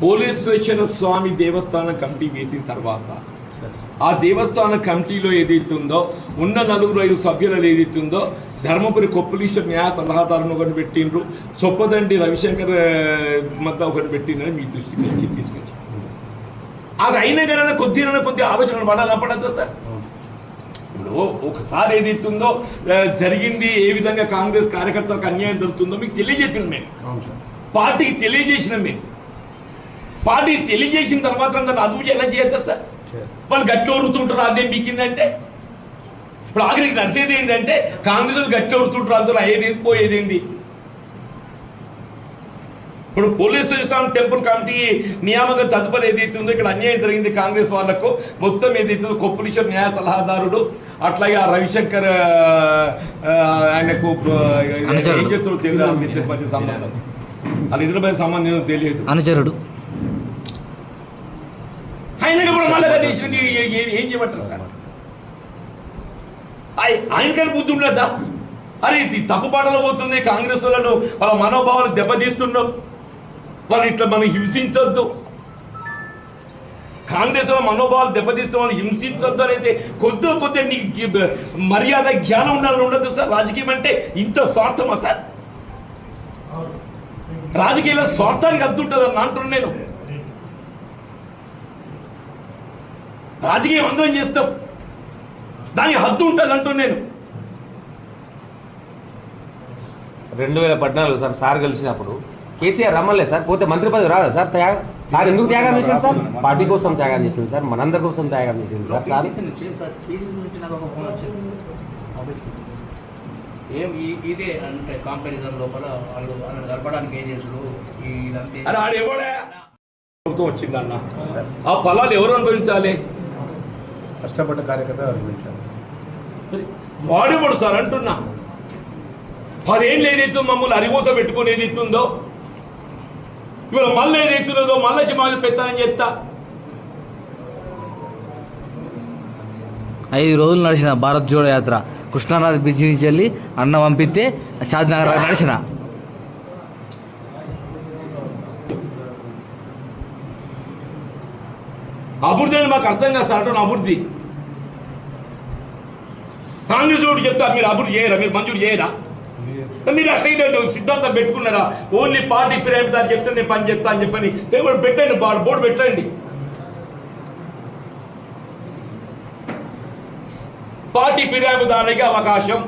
పోలీశ్వర స్వామి దేవస్థాన కమిటీ వేసిన తర్వాత ఆ దేవస్థాన కమిటీలో ఏదైతే ఉందో ఉన్న నలుగురు ఐదు సభ్యులు ఏదైతే ఉందో ధర్మపురి కొప్పులీశ్వర న్యాయ సలహాదారుని ఒకటి పెట్టిండ్రు చొప్పదండి రవిశంకర్ మధ్య ఒకటి పెట్టిండ్రని మీ దృష్టికి వచ్చి తీసుకొచ్చి అది అయినా కానీ కొద్దిగా కొద్దిగా ఆలోచన పడాలా పడద్దా సార్? ఇప్పుడు ఒకసారి ఏదైతే ఉందో జరిగింది ఏ విధంగా కాంగ్రెస్ కార్యకర్తలకు అన్యాయం జరుగుతుందో మీకు తెలియజెప్పింది మేము పార్టీకి తెలియజేసినాం మేము పార్టీకి తెలియజేసిన తర్వాత దాన్ని అదుపు ఎలా చేస్తా సార్. వాళ్ళు గట్టి ఊరుతుంటారు అదే మీకిందంటే? ఇప్పుడు ఆఖరికి నడిచేది ఏంటంటే కాంగ్రెస్ వాళ్ళు గట్టి ఊరుతుంటారు అందరూ అయ్యేది పోయేది ఏంది ఇప్పుడు పోలీస్ స్టేషన్ టెంపుల్ కమిటీ నియామక తదుపరి ఏదైతే ఉందో ఇక్కడ అన్యాయం జరిగింది కాంగ్రెస్ వాళ్ళకు. మొత్తం ఏదైతే ఉందో కొప్పులీశ్వర్ న్యాయ సలహాదారుడు. అట్లాగే ఆ రవిశంకర్ ఆయనకు. ఏం చెప్తారో తెలియదు సంబంధం. అది సంబంధం తెలియదు. అనుచరుడు. దేశం ఏం చేయబట్టారు సార్? బుద్ధి ఉండద్దా అరే ఇది తప్పు పాటలో పోతుంది కాంగ్రెస్ వాళ్ళను వాళ్ళ మనోభావాలు దెబ్బతీస్తున్నాం వాళ్ళు ఇట్లా మనం హింసించొద్దు. కాంగ్రెస్ వాళ్ళ మనోభావాలు దెబ్బతీస్తాం వాళ్ళు హింసించొద్దు అని అయితే కొద్ది కొద్ది నీకు మర్యాద జ్ఞానం ఉండాలని ఉండదు సార్. రాజకీయం అంటే ఇంత స్వార్థమా సార్? రాజకీయాల స్వార్థానికి అద్దుంటుంది అని అంటున్నాను నేను. రాజకీయం అందరం చేస్తాం. దానికి హద్దు ఉంటుంది అంటూ నేను. రెండు వేల పద్నాలుగు సార్ సార్ కలిసినప్పుడు కేసీఆర్ రమ్మలే సార్ పోతే మంత్రి పదవి రాదా సార్ త్యాగ సార్ ఎందుకు త్యాగం చేసింది సార్? పార్టీ కోసం త్యాగం చేసింది సార్ మనందరి కోసం త్యాగం చేసింది సార్ సార్. ఏం ఇదే అంటే కాంపారిజన్ లోపల వాళ్ళు వాళ్ళని గడపడానికి ఏం చేసుడు ఇదంతే వచ్చిందన్న. ఆ ఫలాలు ఎవరు అనుభవించాలి? కష్టపడ్డ కార్యకర్త అర్పించారు వాడేవాడు సార్ అంటున్నా? పదేళ్ళు ఏదైతే మమ్మల్ని అరిగోత పెట్టుకుని ఏదైతుందో? ఇవాళ మళ్ళీ ఏదైతున్నదో మళ్ళీ మాది పెత్తానని చెప్తా. ఐదు రోజులు నడిచిన భారత్ జోడో యాత్ర కృష్ణానది బీచ్ నుంచి వెళ్ళి అన్న పంపిస్తే షాద్నగర్ నడిచిన. అభివృద్ధి అని మాకు అర్థం కాదు సార్ అంటున్నా అభివృద్ధి కాంగ్రెస్ వాడు చెప్తా మీరు అభివృద్ధి చేయరా మీరు మంజూరు చేయరా? మీరు అట్లయితే సిద్ధాంతం పెట్టుకున్నారా? ఓన్లీ పార్టీ దాన్ని చెప్తే నేను పని చేస్తా అని చెప్పని పేపర్ పెట్టండి బోర్డు బోర్డు పెట్టండి. పార్టీ ఫిర్యాదుదారునికి అవకాశం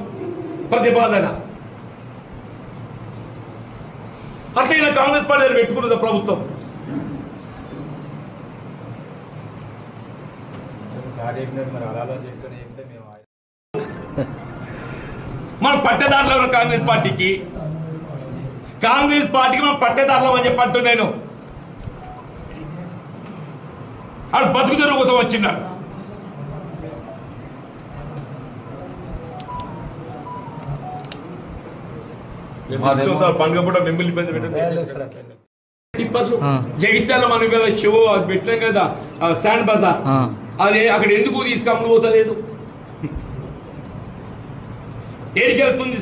ప్రతిపాదన. అట్లయినా కాంగ్రెస్ పార్టీ పెట్టుకున్నది ప్రభుత్వం సార్ చెప్పినట్టు మరి అలా చెప్తే చెప్తే మేము మనం పట్టేదారులు ఎవరు? కాంగ్రెస్ పార్టీకి. కాంగ్రెస్ పార్టీకి మనం పట్టేదారులు అని చెప్పంటూ నేను. ఆడు బతుకుదెరువు కోసం వచ్చిన్నాడు పండుగ పూట మిమ్మల్ని ఇబ్బంది పెట్టండి. జగిత్యాల మనం షో అది పెట్టాం కదా ఆ శాండ్ బజార్. ఆ. అది అక్కడ ఎందుకు తీసుకమ్ముడు పోతలేదు? ఏడికి వెళ్తుంది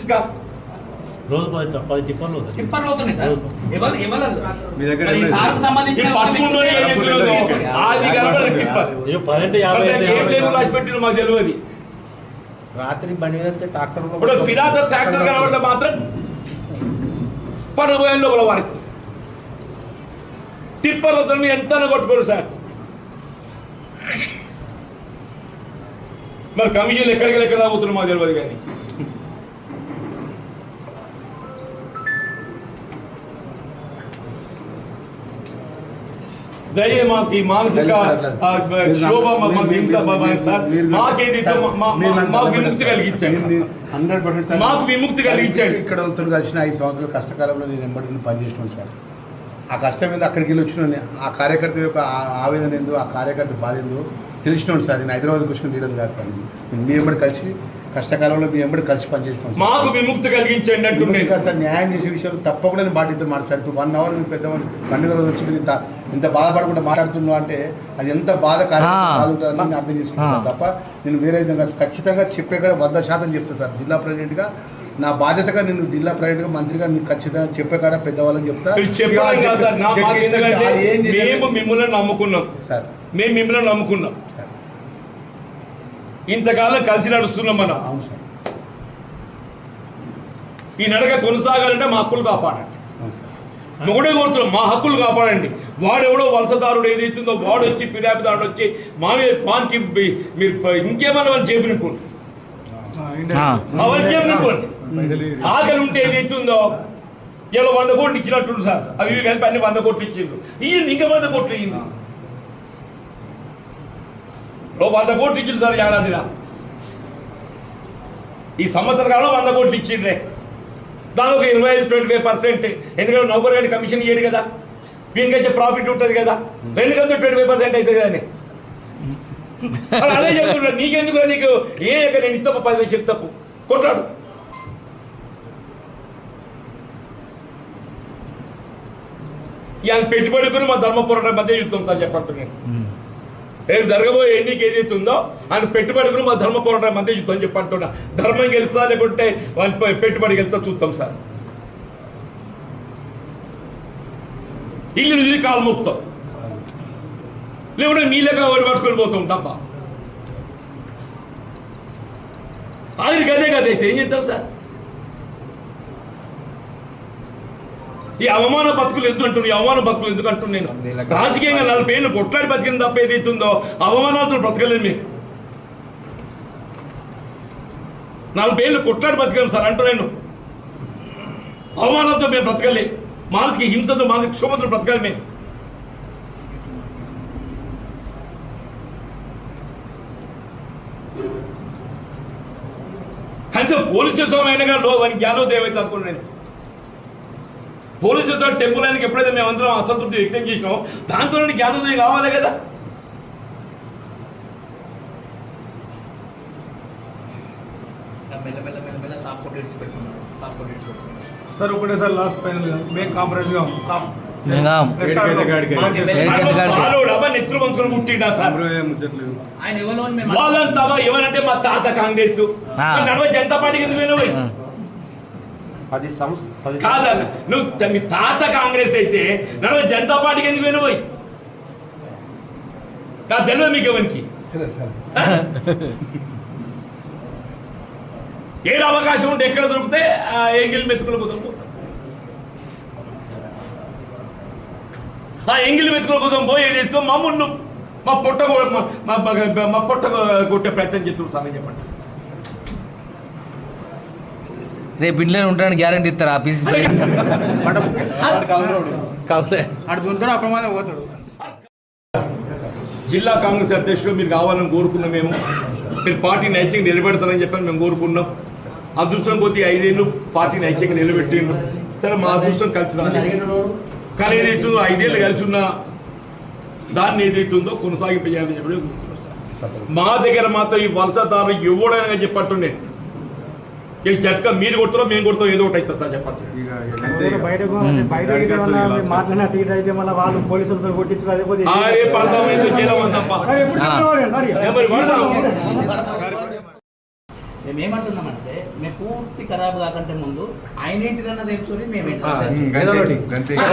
రోజు పది టిప్పర్లు అవుతాయి. టిప్పర్లు అవుతున్నాయి సార్. ఎవరు ఎవరు? సంబంధించిన టిప్పర్. మాకు తెలియదు. రాత్రి బండి మీద వస్తే ట్రాక్టర్ ఇప్పుడు ట్రాక్టర్ కనబడితే మాత్రం పడబోయే లోపల వారికి. టిప్పర్లతో ఎంత కొట్టుకోరు సార్. మరి కమిషన్లు ఎక్కడికి ఎక్కడ రాబోతున్నారు మాకు తెలియదు కానీ. దయ మాకు ఈ మానసిక ఆ, క్షోభ మా- మాకు హింస బాబాయ్ సార్. మాకేదైతే మా- మా- మా- మాకు విముక్తి కలిగించండి హండ్రెడ్ పర్సెంట్ మాకు విముక్తి కలిగించండి ఇక్కడ కలిసిన ఐదు సంవత్సరాల కష్టకాలంలో నేను ఎంబడి పనిచేసినాను సార్. ఆ కష్టం మీద అక్కడికి వెళ్ళి వచ్చిన. ఆ కార్యకర్త యొక్క ఆవేదన ఏందో ఆ కార్యకర్త బాధ ఏందో తెలిసినాను సార్ నేను హైదరాబాద్కి వచ్చిన లీడర్ కాదు సార్. నేను మీ ఎంబడి కలిసి కష్టకాలంలో మీ ఎంబడి కలిసి పనిచేసినాను సార్. మాకు విముక్తి కలిగించండి అంటున్నాను కాదు సార్ న్యాయం చేసే విషయాలు తప్పకుండా నేను బాధ్యత మాట సార్. ఇప్పుడు వన్ అవర్ మీరు పెద్దవాళ్ళు పండుగ రోజు వచ్చి మీరు ఇంత ఇంత బాధపడకుండా మాట్లాడుతున్నావు అంటే అది ఎంత బాధ నేను అర్థం చేసుకుంటాను. తప్ప నేను వేరే విధంగా ఖచ్చితంగా చెప్పే కూడా వంద శాతం చెప్తాను సార్. జిల్లా ప్రెసిడెంట్గా నా బాధ్యతగా నేను జిల్లా ప్రైవేట్గా మంత్రిగా నీకు ఖచ్చితంగా చెప్పే కాడ పెద్దవాళ్ళని చెప్తా. మీరు చెప్పడం కాదు సార్ నా బాధ్యత ఎందుకంటే అది ఏం చేయాలి? మేము మిమ్మల్ని నమ్ముకున్నాం. సార్. మేము మిమ్మల్ని నమ్ముకున్నాం. ఇంతకాలం కలిసి నడుస్తున్నాం మనం. అవును సార్. ఈ నడక కొనసాగాలంటే మా హక్కులు కాపాడండి. ఒకటే కోరుతున్నాం మా హక్కులు కాపాడండి. వాడెవడో వలసదారుడు ఏదైతుందో వాడు వచ్చి పిరాపిదారుడు వచ్చి మా మీద పాన్కి మీరు ఇంకేమన్నా వాళ్ళు. అవన్నీ చేపినుకోండి ఆకలి ఉంటే ఏదైతుందో ఇలా వంద కోట్లు ఇచ్చినట్టు సార్. అవి ఇవి కలిపి అన్ని వంద కోట్లు ఇచ్చిండ్రు. ఇయ్యింది ఇంకా వంద కోట్లు ఇయ్యింది వంద కోట్లు ఇచ్చింది సార్ ఏడాదిలా ఈ సంవత్సర కాలంలో వంద కోట్లు ఇచ్చిండ్రే. దాని ఒక ఇరవై ఐదు ట్వంటీ ఫైవ్ పర్సెంట్. ఎందుకంటే నౌకర్ గారి కమిషన్ ఇయ్యడు కదా. దీనికైతే ప్రాఫిట్ ఉంటుంది కదా. రెండు కలిసి ట్వంటీ ఫైవ్ పర్సెంట్ అవుతుంది కానీ అదే చెప్తున్నా నీకెందుకు నీకు? ఏ నేను ఇస్తప్ప పది వేలు చెప్తాపు కొట్టాడు ఇవాళ పెట్టుబడి మా ధర్మపురం మధ్య యుద్ధం సార్ చెప్పండి నేను. రేపు జరగబోయే ఎన్నిక ఏదైతే ఉందో ఆయన పెట్టుబడులు మా ధర్మ పోరాటం మధ్య యుద్ధం చెప్పంటున్నా ధర్మం గెలుస్తా లేకుంటే వాళ్ళు పెట్టుబడి గెలుస్తా చూస్తాం సార్. ఇల్లు నుంచి కాలు మోపుతాం. లేకుంటే నీళ్ళగా ఓడి పట్టుకొని పోతాం డబ్బా ఆఖరికి అదే కదా అయితే ఏం చేద్దాం సార్? ఈ అవమాన బతుకులు ఎందుకు అంటున్నాను ఈ అవమాన బతుకులు ఎందుకు అంటున్నాను నేను రాజకీయంగా నలభై ఏళ్ళు కొట్లాడి బతికిన తప్ప ఏదైతుందో అవమానాలతో బ్రతకలేదు మీరు నలభై ఏళ్ళు కొట్లాడి బతికాను సార్ అంటూ నేను. అవమానంతో మేము బ్రతకలే. మానసిక హింసతో మానసిక క్షోభతో బ్రతకాలి మేము. కనీసం పోలీసు అయినా కానీ వానికి జ్ఞానోదయం అయితే అనుకున్నాను నేను. పోలీసు ఉత్సవం టెంపుల్ ఆయనకి ఎప్పుడైతే మేము అందరం అసంతృప్తి వ్యక్తం చేసినామో దాంతో జ్ఞానోదయం కావాలి కదా? సార్ ఒకటే సార్ లాస్ట్ ఫైనల్ మేము కాంప్రమైజ్గా ఉంటాం వాళ్ళంతా ఎవరంటే మా తాత కాంగ్రెస్. నడవ జనతా పార్టీకి సంవత్స పది కాదన్న నువ్వు మీ తాత కాంగ్రెస్ అయితే నడవ జనతా పార్టీకి ఎందుకు పోయినావు నాకు తెలియదు మీకు ఎవరికి? ఏడు అవకాశం ఉంటే ఎక్కడ దొరికితే ఆ ఎంగిల్ మెతుకులు కోసం పోతాం. ఆ ఎంగిల్ మెతుకుల కోసం పోయి ఏది చేస్తాం? మా పొట్ట మా- పొట్ట కొట్టే ప్రయత్నం చేస్తున్నాం సార్ చెప్పండి? రేపు ఇంట్లో ఉంటాడని గ్యారంటీ ఇస్తారా ఆ పీసీ కావులే అటు దొరుకుతాడు అప్రమాదం పోతాడు. జిల్లా కాంగ్రెస్ అధ్యక్షుడు మీరు కావాలని కోరుకున్నాం మేము. మీరు పార్టీని ఐక్యంగా నిలబెడతారని చెప్పని మేము కోరుకున్నాం. అదృష్టం కొద్ది ఐదేళ్ళు పార్టీని ఐక్యంగా నిలబెట్టిండు సరే మా అదృష్టం కలిసి. కానీ ఏదైతుందో ఐదేళ్ళు కలిసి ఉన్న దాన్ని ఏదైతుందో కొనసాగింపజేయాలని చెప్పి. మా దగ్గర మాత్రం ఈ వలసదారులు ఎవడైనా చెప్పట్టుండే జట్క మీరు కొడతారో మేము కొడతాం ఏదో ఒకటి అవుతుంది సార్ చెప్పండి. ఇక ఇక. పడతాం మేము పూర్తి ఖరాబ్ కాకంటే ముందు ఆయన ఏంటిదన్న తెలుసుకొని మేము ఇక. ఇక.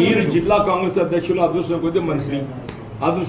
మీరు జిల్లా కాంగ్రెస్ అధ్యక్షులు అదృష్టం కొద్ది మంత్రి అదృష్టం